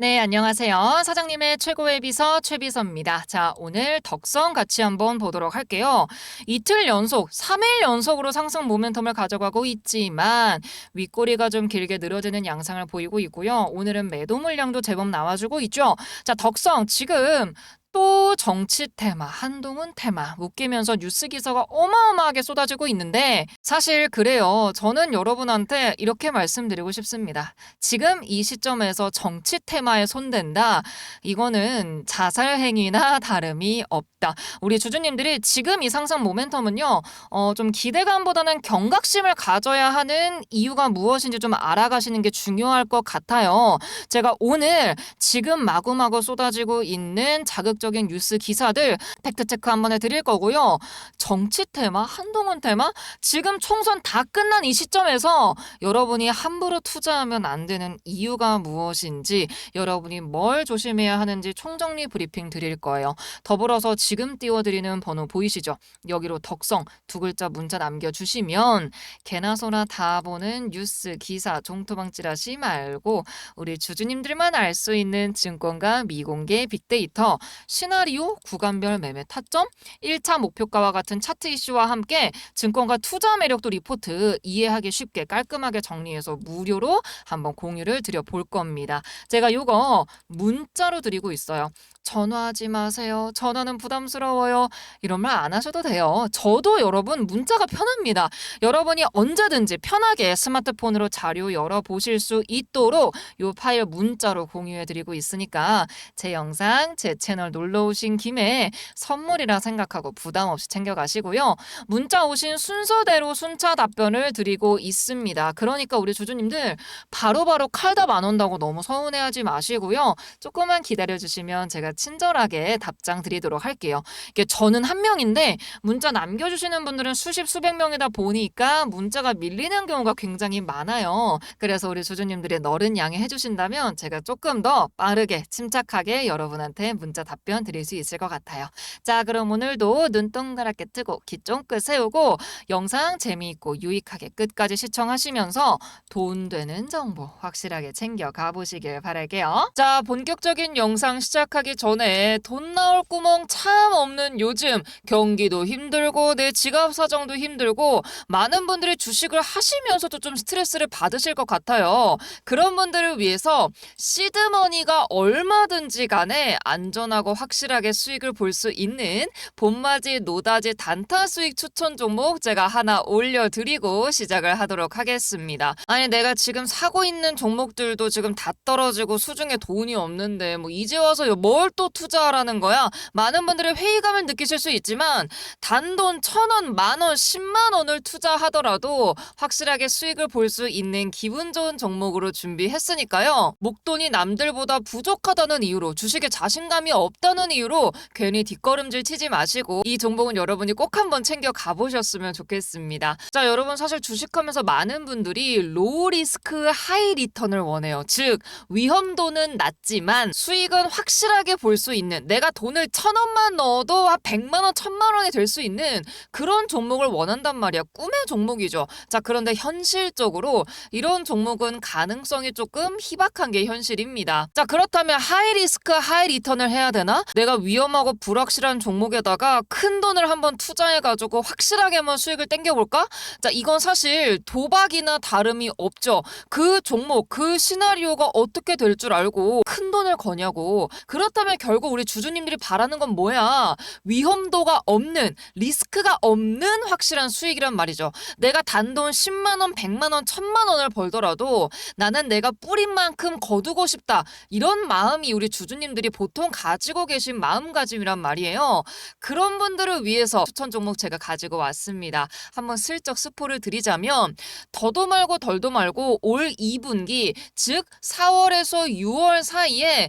네, 안녕하세요. 사장님의 최고의 비서 최비서입니다. 자, 오늘 덕성 같이 한번 보도록 할게요. 이틀 연속, 3일 연속으로 상승 모멘텀을 가져가고 있지만 윗꼬리가 좀 길게 늘어지는 양상을 보이고 있고요. 오늘은 매도 물량도 제법 나와주고 있죠. 자, 덕성 지금 또 정치 테마, 한동훈 테마 묶이면서 뉴스 기사가 어마어마하게 쏟아지고 있는데 사실 그래요. 저는 여러분한테 이렇게 말씀드리고 싶습니다. 지금 이 시점에서 정치 테마에 손댄다. 이거는 자살 행위나 다름이 없다. 우리 주주님들이 지금 이 상승 모멘텀은요. 어, 좀 기대감보다는 경각심을 가져야 하는 이유가 무엇인지 좀 알아가시는 게 중요할 것 같아요. 제가 오늘 지금 마구마구 쏟아지고 있는 자극 적인 뉴스 기사들 팩트 체크 한번 해드릴 거고요. 정치 테마, 한동훈 테마, 지금 총선 다 끝난 이 시점에서 여러분이 함부로 투자하면 안 되는 이유가 무엇인지, 여러분이 뭘 조심해야 하는지 총정리 브리핑 드릴 거예요. 더불어서 지금 띄워드리는 번호 보이시죠? 여기로 덕성 두 글자 문자 남겨주시면 개나 소나 다 보는 뉴스, 기사, 종토방 찌라시 말고 우리 주주님들만 알 수 있는 증권가 미공개 빅데이터, 시나리오, 구간별 매매 타점, 1차 목표가와 같은 차트 이슈와 함께 증권가 투자 매력도 리포트 이해하기 쉽게 깔끔하게 정리해서 무료로 한번 공유를 드려 볼 겁니다. 제가 요거 문자로 드리고 있어요. 전화하지 마세요. 전화는 부담스러워요. 이런 말 안 하셔도 돼요. 저도 여러분 문자가 편합니다. 여러분이 언제든지 편하게 스마트폰으로 자료 열어 보실 수 있도록 요 파일 문자로 공유해 드리고 있으니까 제 영상, 제 채널 놀러 오신 김에 선물이라 생각하고 부담 없이 챙겨 가시고요. 문자 오신 순서대로 순차 답변을 드리고 있습니다. 그러니까 우리 주주님들 바로바로 칼답 안 온다고 너무 서운해하지 마시고요. 조금만 기다려 주시면 제가 친절하게 답장 드리도록 할게요. 이게 저는 한 명인데 문자 남겨주시는 분들은 수십 수백 명이다 보니까 문자가 밀리는 경우가 굉장히 많아요. 그래서 우리 주주님들이 너른 양해해 주신다면 제가 조금 더 빠르게 침착하게 여러분한테 문자 답변 드릴 수 있을 것 같아요. 자, 그럼 오늘도 눈 동그랗게 뜨고 귀 쫑긋 세우고 영상 재미있고 유익하게 끝까지 시청하시면서 돈 되는 정보 확실하게 챙겨 가보시길 바랄게요. 자, 본격적인 영상 시작하기 전에 돈 나올 구멍 참 없는 요즘 경기도 힘들고 내 지갑 사정도 힘들고 많은 분들이 주식을 하시면서도 좀 스트레스를 받으실 것 같아요. 그런 분들을 위해서 시드머니가 얼마든지 간에 안전하고 확실하게 수익을 볼 수 있는 봄맞이 노다지 단타 수익 추천 종목 제가 하나 올려드리고 시작을 하도록 하겠습니다. 아니 내가 지금 사고 있는 종목들도 지금 다 떨어지고 수중에 돈이 없는데 뭐 이제 와서 뭘또 투자하라는 거야? 많은 분들이 회의감을 느끼실 수 있지만 단돈 천 원, 만 원, 십만 원을 투자하더라도 확실하게 수익을 볼 수 있는 기분 좋은 종목으로 준비했으니까요. 목돈이 남들보다 부족하다는 이유로 주식에 자신감이 없다는 이유로 괜히 뒷걸음질 치지 마시고 이 종목은 여러분이 꼭 한번 챙겨 가보셨으면 좋겠습니다. 자, 여러분 사실 주식하면서 많은 분들이 로우 리스크 하이 리턴을 원해요. 즉 위험도는 낮지만 수익은 확실하게 볼 수 있는 내가 돈을 천 원만 넣어도 한 백만 원, 천만 원이 될 수 있는 그런 종목을 원한단 말이야. 꿈의 종목이죠. 자, 그런데 현실적으로 이런 종목은 가능성이 조금 희박한 게 현실입니다. 자, 그렇다면 하이 리스크 하이 리턴을 해야 되나? 내가 위험하고 불확실한 종목에다가 큰 돈을 한번 투자해가지고 확실하게 한번 수익을 땡겨볼까? 자, 이건 사실 도박이나 다름이 없죠. 그 종목, 그 시나리오가 어떻게 될 줄 알고 큰 돈을 거냐고. 그렇다면 결국 우리 주주님들이 바라는 건 뭐야? 위험도가 없는, 리스크가 없는 확실한 수익이란 말이죠. 내가 단돈 10만 원, 100만 원, 1000만 원을 벌더라도 나는 내가 뿌린 만큼 거두고 싶다. 이런 마음이 우리 주주님들이 보통 가지고 계신 마음가짐이란 말이에요. 그런 분들을 위해서 추천 종목 제가 가지고 왔습니다. 한번 슬쩍 스포를 드리자면 더도 말고 덜도 말고 올 2분기 즉 4월에서 6월 사이에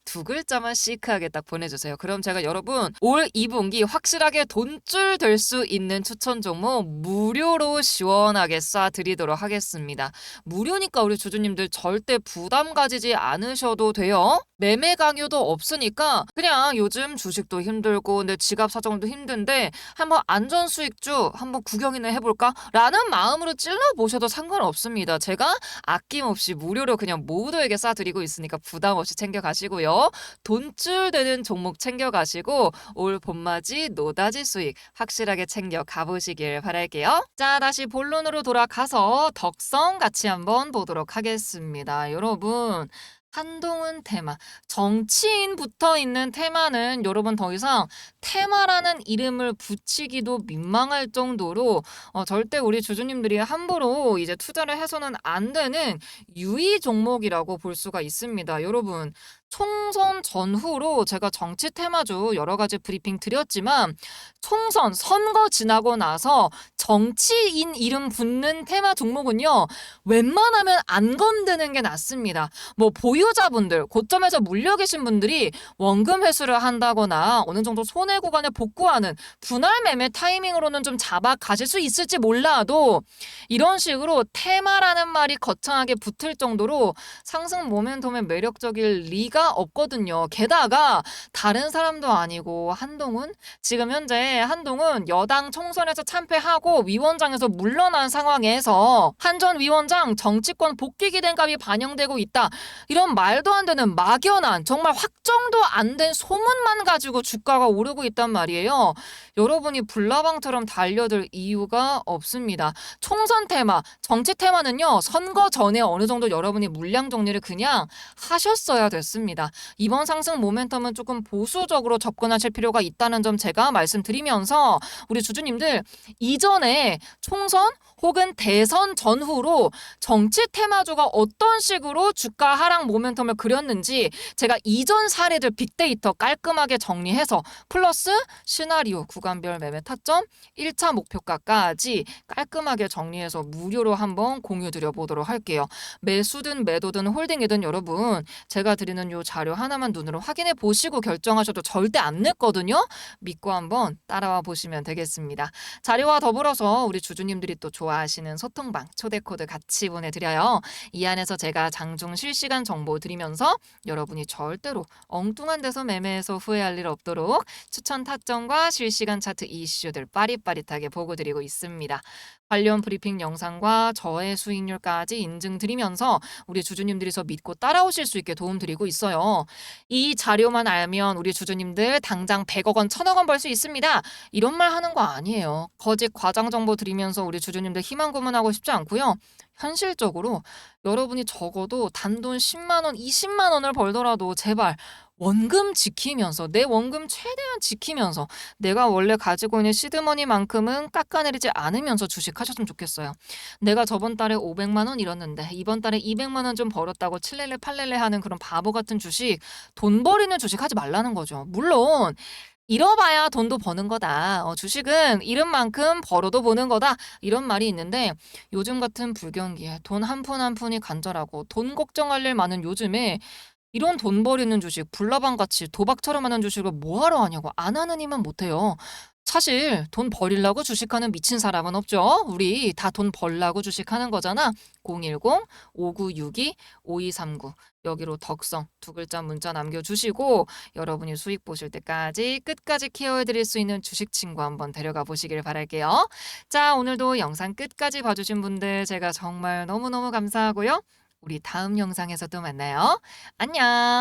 두 글자만 시크하게 딱 보내주세요. 그럼 제가 여러분 올 2분기 확실하게 돈줄 될 수 있는 추천 종목 무료로 시원하게 쏴드리도록 하겠습니다. 무료니까 우리 주주님들 절대 부담 가지지 않으셔도 돼요. 매매 강요도 없으니까 그냥 요즘 주식도 힘들고 내 지갑 사정도 힘든데 한번 안전 수익주 한번 구경이나 해볼까? 라는 마음으로 찔러보셔도 상관없습니다. 제가 아낌없이 무료로 그냥 모두에게 싸드리고 있으니까 부담 없이 챙겨가시고요. 돈줄 되는 종목 챙겨가시고 올 봄맞이 노다지 수익 확실하게 챙겨 가보시길 바랄게요. 자, 다시 본론으로 돌아가서 덕성 같이 한번 보도록 하겠습니다. 여러분, 한동훈 테마, 정치인 붙어 있는 테마는 여러분 더 이상 테마라는 이름을 붙이기도 민망할 정도로 어, 절대 우리 주주님들이 함부로 이제 투자를 해서는 안 되는 유의 종목이라고 볼 수가 있습니다. 여러분, 총선 전후로 제가 정치 테마주 여러 가지 브리핑 드렸지만 총선 선거 지나고 나서 정치인 이름 붙는 테마 종목은요 웬만하면 안 건드는 게 낫습니다. 뭐 보유 자분들 고점에서 물려 계신 분들이 원금 회수를 한다거나 어느 정도 손해 구간에 복구하는 분할 매매 타이밍으로는 좀 잡아 가실 수 있을지 몰라도 이런 식으로 테마라는 말이 거창하게 붙을 정도로 상승 모멘텀에 매력적일 리가 없거든요. 게다가 다른 사람도 아니고 한동훈 지금 현재 한동훈 여당 총선에서 참패하고 위원장에서 물러난 상황에서 한전 위원장 정치권 복귀 기대감이 반영되고 있다. 이런 말도 안 되는 막연한 정말 확정도 안 된 소문만 가지고 주가가 오르고 있단 말이에요. 여러분이 불나방처럼 달려들 이유가 없습니다. 총선 테마, 정치 테마는요. 선거 전에 어느 정도 여러분이 물량 정리를 그냥 하셨어야 됐습니다. 이번 상승 모멘텀은 조금 보수적으로 접근하실 필요가 있다는 점 제가 말씀드리면서 우리 주주님들 이전에 총선 혹은 대선 전후로 정치 테마주가 어떤 식으로 주가 하락 모멘텀 을 그렸는지 제가 이전 사례들 빅데이터 깔끔하게 정리해서 플러스 시나리오 구간별 매매 타점 1차 목표가까지 깔끔하게 정리해서 무료로 한번 공유 드려 보도록 할게요. 매수든 매도든 홀딩이든 여러분 제가 드리는 요 자료 하나만 눈으로 확인해 보시고 결정하셔도 절대 안 늦거든요. 믿고 한번 따라와 보시면 되겠습니다. 자료와 더불어서 우리 주주님들이 또 좋아하시는 소통방 초대 코드 같이 보내드려요. 이 안에서 제가 장중 실시간 정보 드리면서 여러분이 절대로 엉뚱한 데서 매매해서 후회할 일 없도록 추천 타점과 실시간 차트 이슈들 빠릿빠릿하게 보고 드리고 있습니다. 관련 브리핑 영상과 저의 수익률까지 인증드리면서 우리 주주님들이서 믿고 따라오실 수 있게 도움드리고 있어요. 이 자료만 알면 우리 주주님들 당장 100억 원, 1000억 원 벌 수 있습니다. 이런 말 하는 거 아니에요. 거짓 과장 정보 드리면서 우리 주주님들 희망 고문하고 싶지 않고요. 현실적으로 여러분이 적어도 단돈 10만 원, 20만 원을 벌더라도 제발 원금 지키면서 내 원금 최대한 지키면서 내가 원래 가지고 있는 시드머니만큼은 깎아내리지 않으면서 주식하셨으면 좋겠어요. 내가 저번 달에 500만 원 잃었는데 이번 달에 200만 원 좀 벌었다고 칠렐레 팔렐레 하는 그런 바보 같은 주식 돈 버리는 주식 하지 말라는 거죠. 물론 잃어봐야 돈도 버는 거다. 어, 주식은 잃은 만큼 벌어도 보는 거다. 이런 말이 있는데 요즘 같은 불경기에 돈 한 푼 한 푼이 간절하고 돈 걱정할 일 많은 요즘에 이런 돈 버리는 주식, 불나방 같이 도박처럼 하는 주식을 뭐하러 하냐고 안 하는 이만 못해요. 사실 돈 버리려고 주식하는 미친 사람은 없죠. 우리 다 돈 벌라고 주식하는 거잖아. 010-5962-5239 여기로 덕성 두 글자 문자 남겨주시고 여러분이 수익 보실 때까지 끝까지 케어해드릴 수 있는 주식 친구 한번 데려가 보시길 바랄게요. 자 오늘도 영상 끝까지 봐주신 분들 제가 정말 너무너무 감사하고요. 우리 다음 영상에서 또 만나요. 안녕.